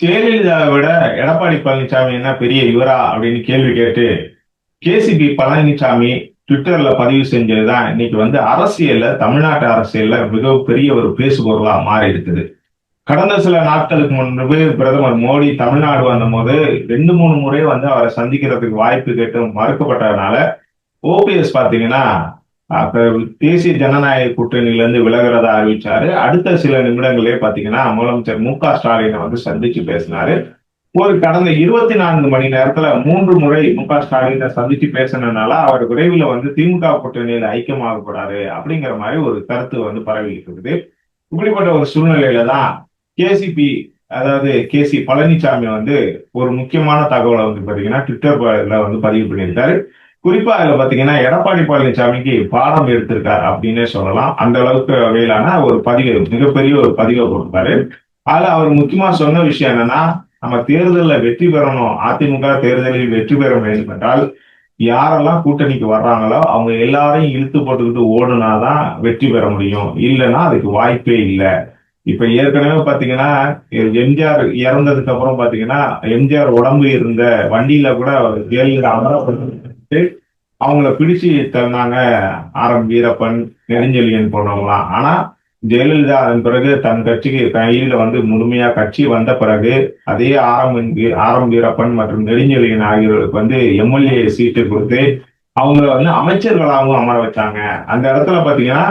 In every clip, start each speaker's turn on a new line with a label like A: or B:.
A: ஜெயலலிதாவை விட எடப்பாடி பழனிசாமி என்ன பெரிய இவரா அப்படின்னு கேள்வி கேட்டு கேசிபி பழனிசாமி ட்விட்டர்ல பதிவு செஞ்சதுதான். இன்னைக்கு வந்து அரசியல்ல தமிழ்நாட்டு அரசியல்ல மிகப்பெரிய ஒரு பேசுபொருளா மாறி இருக்குது கடந்த சில நாட்களுக்கு முன்பு பிரதமர் மோடி தமிழ்நாடு வந்தபோது ரெண்டு மூணு முறை வந்து அவரை சந்திக்கிறதுக்கு வாய்ப்பு கேட்டு மறுக்கப்பட்டதுனால ஓபிஎஸ் பாத்தீங்கன்னா அப்ப தேசிய ஜனநாயக கூட்டணியில இருந்து விலகிறதா அறிவிச்சாரு. அடுத்த சில நிமிடங்களே பாத்தீங்கன்னா முதலமைச்சர் மு க ஸ்டாலினை வந்து சந்திச்சு பேசினாரு. ஒரு கடந்த இருபத்தி நான்கு மணி நேரத்துல மூன்று முறை மு க ஸ்டாலினை சந்திச்சு பேசினதுனால அவர் விரைவில் வந்து திமுக கூட்டணியில ஐக்கியமாக கூடாது அப்படிங்கிற மாதிரி ஒரு கருத்து வந்து பரவிட்டு இருக்குது. இப்படிப்பட்ட ஒரு சூழ்நிலையில தான் கேசிபி அதாவது கே சி பழனிசாமி வந்து ஒரு முக்கியமான தகவலை வந்து பாத்தீங்கன்னா ட்விட்டர்ல வந்து பதிவு பண்ணியிருக்காரு. குறிப்பா அதுல பாத்தீங்கன்னா எடப்பாடி பழனிசாமிக்கு பாடம் எடுத்திருக்காரு அப்படின்னே சொல்லலாம். அந்த அளவுக்கு வகையிலான ஒரு பதிவு மிகப்பெரிய ஒரு பதிவை கொடுத்தாரு அதுல அவர் முக்கியமா சொன்ன விஷயம் என்னன்னா நம்ம தேர்தலில் வெற்றி பெறணும். அதிமுக தேர்தலில் வெற்றி பெற வேண்டும் என்றால் யாரெல்லாம் கூட்டணிக்கு வர்றாங்களோ அவங்க எல்லாரையும் இழுத்து போட்டுக்கிட்டு ஓடுனாதான் வெற்றி பெற முடியும். இல்லைன்னா அதுக்கு வாய்ப்பே இல்லை. இப்ப ஏற்கனவே பாத்தீங்கன்னா எம்ஜிஆர் இறந்ததுக்கு அப்புறம் பாத்தீங்கன்னா எம்ஜிஆர் உடம்பு இருந்த வண்டியில கூட ஜெயலலிதா அமரப்பட்டு அவங்கள பிடிச்சு தந்தாங்க. ஆர் எம் வீரப்பன் நெடுஞ்செழியன் போனவங்களாம் ஆனா ஜெயலலிதா அதன் பிறகு தன் கட்சிக்கு கையில வந்து முழுமையா கட்சி வந்த பிறகு அதே ஆரம் ஆரம் வீரப்பன் மற்றும் நெடுஞ்செழியன் ஆகியோருக்கு வந்து எம்எல்ஏ சீட்டு கொடுத்து அவங்கள வந்து அமைச்சர்களாகவும் அமர வச்சாங்க. அந்த இடத்துல பாத்தீங்கன்னா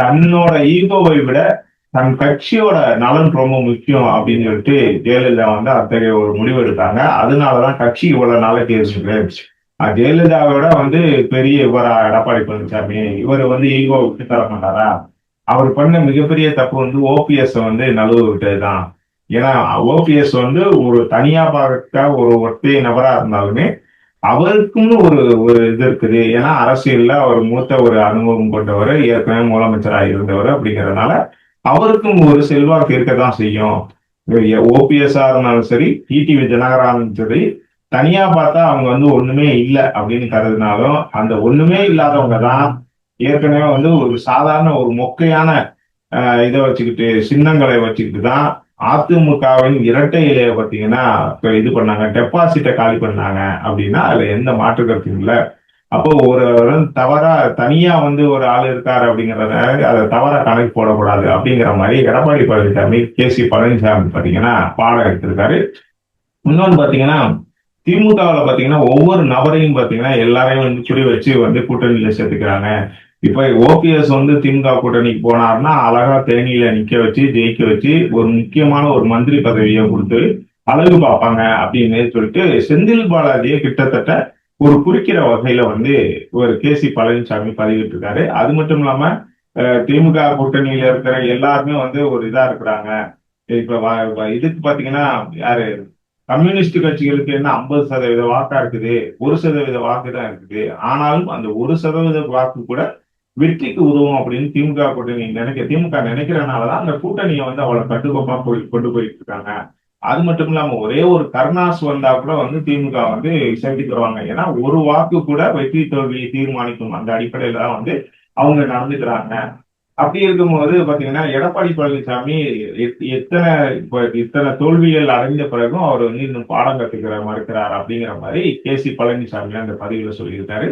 A: தன்னோட ஈகோவை விட தன் கட்சியோட நலன் ரொம்ப முக்கியம் அப்படின்னு சொல்லிட்டு ஜெயலலிதா வந்து அத்தகைய ஒரு முடிவு எடுத்தாங்க. அதனாலதான் கட்சி இவ்வளவு நாளைக்கு இருக்கு ஜெயலலிதாவோட வந்து பெரிய இவரா எடப்பாடி பழனிசாமி. இவர் வந்து ஈகோ விட்டு தர மாட்டாரா? அவர் பண்ண மிகப்பெரிய தப்பு வந்து ஓபிஎஸ் வந்து நழுவு விட்டதுதான். ஏன்னா ஓபிஎஸ் வந்து ஒரு தனியா பார்க்க ஒரு ஒற்றை நபரா இருந்தாலுமே அவருக்கும்னு ஒரு ஒரு இது இருக்குது. ஏன்னா அரசியல்ல அவர் மூத்த ஒரு அனுபவம் கொண்டவர் ஏற்கனவே முதலமைச்சராக இருந்தவர் அப்படிங்கறதுனால அவருக்கும் ஒரு செல்வாக்கு இருக்கதான் செய்யும். ஓபிஎஸ்ஆ இருந்தாலும் சரி டிடிவி தினகரா இருந்தாலும் சரி தனியா பார்த்தா அவங்க வந்து ஒண்ணுமே இல்லை அப்படின்னு கருதுனாலும் அந்த ஒண்ணுமே இல்லாதவங்க தான் ஏற்கனவே வந்து ஒரு சாதாரண ஒரு மொக்கையான இதை வச்சுக்கிட்டு சின்னங்களை வச்சுக்கிட்டு தான் அதிமுகவின் இரட்டை இலையை பார்த்தீங்கன்னா இப்போ இது பண்ணாங்க டெபாசிட்டை காலி பண்ணாங்க அப்படின்னா அதுல எந்த மாற்று கருத்தும் இல்லை. அப்போ ஒரு தவறா தனியா வந்து ஒரு ஆள் இருக்காரு அப்படிங்கிறத அதை தவறா கணக்கு போடக்கூடாது அப்படிங்கிற மாதிரி எடப்பாடி பழனிசாமி கே சி பழனிசாமி பாத்தீங்கன்னா பாடம் எடுத்திருக்காரு. இன்னொன்று பாத்தீங்கன்னா திமுகவில் பாத்தீங்கன்னா ஒவ்வொரு நபரையும் பாத்தீங்கன்னா எல்லாரையும் வந்து குறி வச்சு வந்து கூட்டணியில சேர்த்துக்கிறாங்க. இப்ப ஓபிஎஸ் வந்து திமுக கூட்டணிக்கு போனார்னா அழகா தேனியில நிக்க வச்சு ஜெயிக்க வச்சு ஒரு முக்கியமான ஒரு மந்திரி பதவியை கொடுத்து அழகு பார்ப்பாங்க அப்படின்னு சொல்லிட்டு செந்தில் பாலாஜியை கிட்டத்தட்ட ஒரு குறிக்கிற வகையில வந்து ஒரு கே சி பழனிசாமி பதிவிட்டு இருக்காரு அது மட்டும் இல்லாம திமுக கூட்டணியில இருக்கிற எல்லாருமே வந்து ஒரு இதா இருக்கிறாங்க. இப்ப இதுக்கு பாத்தீங்கன்னா யாரு? கம்யூனிஸ்ட் கட்சிகளுக்கு என்ன ஐம்பது சதவீத வாக்கா இருக்குது? ஒரு சதவீத வாக்கு தான் இருக்குது. ஆனாலும் அந்த ஒரு சதவீத வாக்கு கூட வெற்றிக்கு உதவும் அப்படின்னு திமுக கூட்டணி நினைக்க திமுக நினைக்கிறனாலதான் அந்த கூட்டணியை வந்து அவளை கட்டுக்கோப்பா போய் கொண்டு போயிட்டு இருக்காங்க அது மட்டும் இல்லாம ஒரே ஒரு கருணாஸ் வந்தா கூட வந்து திமுக வந்து சேர்த்து தருவாங்க ஏன்னா ஒரு வாக்கு கூட வெற்றி தோல்வியை தீர்மானிக்கும். அந்த அடிப்படையில தான் வந்து அவங்க நடந்துக்கிறாங்க. அப்படி இருக்கும்போது பாத்தீங்கன்னா எடப்பாடி பழனிசாமி எத்தனை இத்தனை தோல்விகள் அடைந்த பிறகும் அவர் வந்து இன்னும் பாடம் கத்துக்கிற மறுக்கிறார் அப்படிங்கிற மாதிரி கே சி பழனிசாமி அந்த பதிவுல சொல்லியிருக்காரு.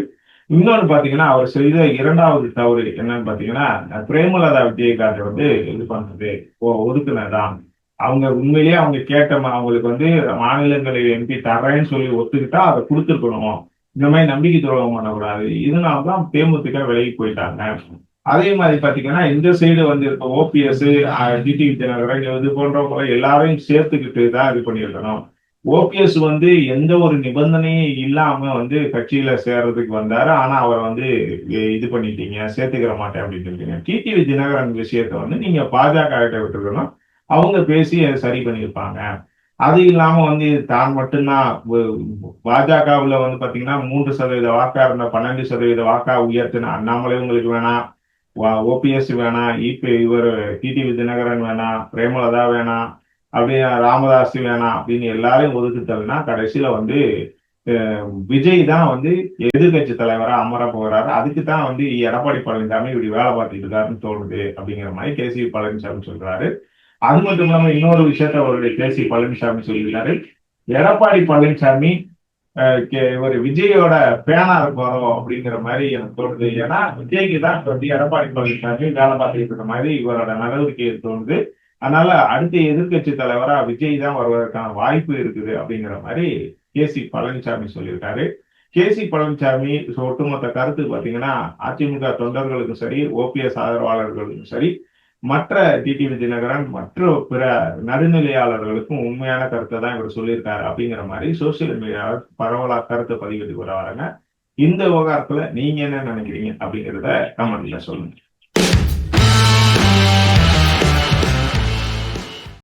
A: இன்னொன்று பாத்தீங்கன்னா அவர் செய்த இரண்டாவது தவறு என்னன்னு பாத்தீங்கன்னா பிரேமலதா விஜயகாந்த் வந்து இது பண்றது ஒதுக்குனதான் அவங்க உண்மையிலேயே அவங்க கேட்ட அவங்களுக்கு வந்து மாநிலங்களில் எம்பி தரேன்னு சொல்லி ஒத்துக்கிட்டா அதை கொடுத்துருக்கணும். இந்த மாதிரி நம்பிக்கை துரோகம் பண்ணக்கூடாது. இதனாலதான் தேமுதிக விலகி போயிட்டாங்க. அதே மாதிரி பாத்தீங்கன்னா இந்த சைடு வந்து இருக்க ஓபிஎஸ் டிடிவி தினகரன் இது போன்றவங்க எல்லாரையும் சேர்த்துக்கிட்டு தான் இது பண்ணியிருக்கணும். ஓபிஎஸ் வந்து எந்த ஒரு நிபந்தனையும் இல்லாம வந்து கட்சியில சேர்றதுக்கு வந்தாரு. ஆனா அவரை வந்து இது பண்ணிட்டீங்க சேர்த்துக்கிற மாட்டேன் அப்படின்னு சொல்லிட்டீங்க. டிடிவி தினகரன் விஷயத்த வந்து நீங்க பாஜக கிட்ட விட்டுருக்கணும். அவங்க பேசி அதை சரி பண்ணியிருப்பாங்க. அது இல்லாம வந்து தான் மட்டும்தான் பாஜகவுல வந்து பாத்தீங்கன்னா மூன்று சதவீத வாக்கா இருந்த பன்னெண்டு சதவீத வாக்கா உயர்த்தின அண்ணாமலை உங்களுக்கு வேணாம். ஓபிஎஸ் வேணாம் இபி இவர் டிடிவி தினகரன் வேணாம் பிரேமலதா வேணாம் அப்படின்னு ராமதாஸ் வேணாம் அப்படின்னு எல்லாரையும் ஒதுக்குத்தல்னா கடைசியில வந்து விஜய் தான் வந்து எதிர்கட்சி தலைவரா அமர போகிறாரு அதுக்கு தான் வந்து எடப்பாடி பழனிசாமி இப்படி வேலை பார்த்துட்டு இருக்காருன்னு தோணுது அப்படிங்கிற மாதிரி கே சி பழனிசாமி சொல்றாரு. அது மட்டும் இல்லாம இன்னொரு விஷயத்த அவருடைய கேசி பழனிசாமி சொல்லியிருக்காரு. எடப்பாடி பழனிசாமி கே- இவர் விஜயோட பேனா இருப்பாரோ அப்படிங்கிற மாதிரி எனக்கு தோணுது. ஏன்னா விஜய்க்கு தான் இப்ப வந்து எடப்பாடி பழனிசாமி வேலை பார்த்துட்டு இருக்க மாதிரி இவரோட நடவடிக்கை தோணுது. அதனால அடுத்த எதிர்க்கட்சி தலைவரா விஜய் தான் வருவதற்கான வாய்ப்பு இருக்குது அப்படிங்கிற மாதிரி கே சி பழனிசாமி சொல்லியிருக்காரு. கே சி பழனிசாமி ஒட்டுமொத்த கருத்து பாத்தீங்கன்னா அதிமுக தொண்டர்களுக்கும் சரி ஓபிஎஸ் ஆதரவாளர்களுக்கும் சரி மற்ற டிடிவி தினகரன் மற்ற பிற நடுநிலையாளர்களுக்கும் உண்மையான கருத்தை தான் இவர் சொல்லியிருக்காரு அப்படிங்கிற மாதிரி சோசியல் மீடியாவில் பரவலா கருத்தை பதிவிட்டு வராங்க. இந்த விவகாரத்துல நீங்க என்ன நினைக்கிறீங்க அப்படிங்கிறத கமெண்ட்ல சொல்லுங்க.